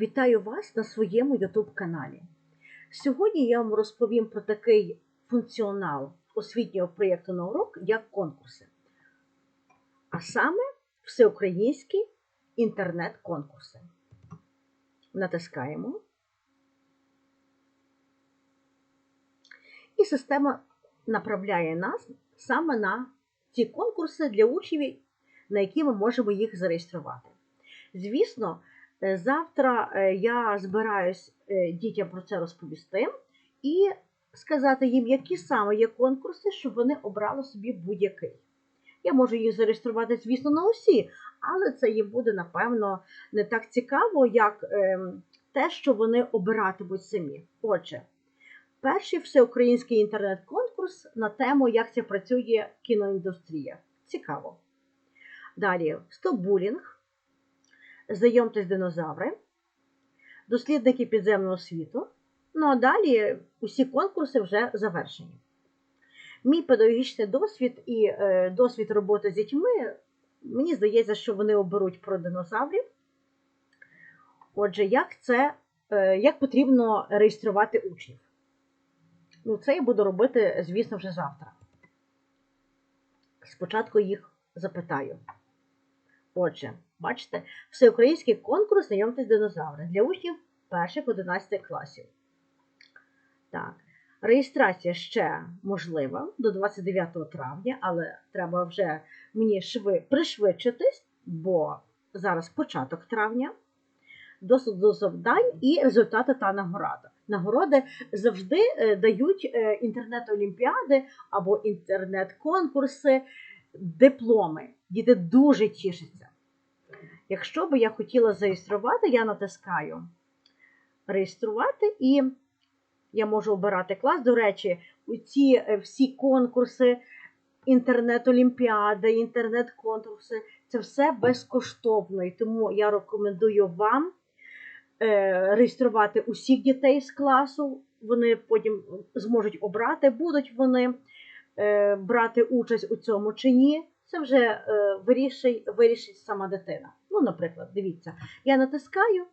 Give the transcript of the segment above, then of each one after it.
Вітаю вас на своєму YouTube каналі. Сьогодні я вам розповім про такий функціонал освітнього проєкту на урок, як конкурси. А саме всеукраїнські інтернет-конкурси. Натискаємо. І система направляє нас саме на ці конкурси для учнів, на які ми можемо їх зареєструвати. Звісно, завтра е, я збираюсь е, дітям про це розповісти і сказати їм, які саме є конкурси, щоб вони обрали собі будь-який. Я можу їх зареєструвати, звісно, на усі, але це їм буде, напевно, не так цікаво, як ем, те, що вони обиратимуть самі. Отже, перший всеукраїнський інтернет-конкурс на тему, як це працює кіноіндустрія. Цікаво. Далі стобулінг. Знайомтесь динозаври, дослідники підземного світу. Ну а далі усі конкурси вже завершені. Мій педагогічний досвід і е, досвід роботи з дітьми, мені здається, що вони оберуть про динозаврів. Отже, як це, е, як потрібно реєструвати учнів? Ну, це я буду робити, звісно, вже завтра. Спочатку їх запитаю. Отже, бачите, всеукраїнський конкурс знайомтесь динозаври для учнів перших 11 класів. Так, реєстрація ще можлива до 29 травня, але треба вже мені шви пришвидшитись, бо зараз початок травня. Доступ до завдань і результати та нагорода. Нагороди завжди е, дають е, інтернет-олімпіади або інтернет-конкурси, дипломи. Діти дуже тішаться. Якщо би я хотіла зареєструвати, я натискаю реєструвати і я можу обирати клас. До речі, ці всі конкурси, інтернет-олімпіади, інтернет-конкурси це все безкоштовно. І тому я рекомендую вам е, реєструвати усіх дітей з класу. Вони потім зможуть обрати, будуть вони е, брати участь у цьому чи ні. Це вже е, вирішить, вирішить сама дитина. Ну, наприклад, дивіться, я натискаю,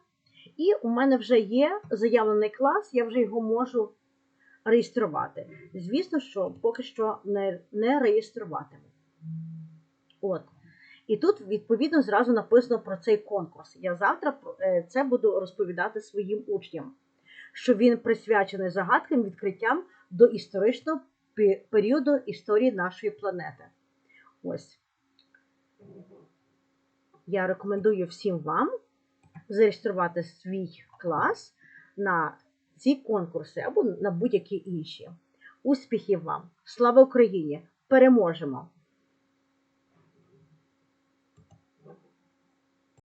і у мене вже є заявлений клас, я вже його можу реєструвати. Звісно, що поки що не, не реєструватиму. От. І тут, відповідно, зразу написано про цей конкурс. Я завтра е, це буду розповідати своїм учням, що він присвячений загадкам відкриттям до історичного періоду історії нашої планети. Ось. Я рекомендую всім вам зареєструвати свій клас на ці конкурси або на будь-які інші. Успіхів вам! Слава Україні! Переможемо!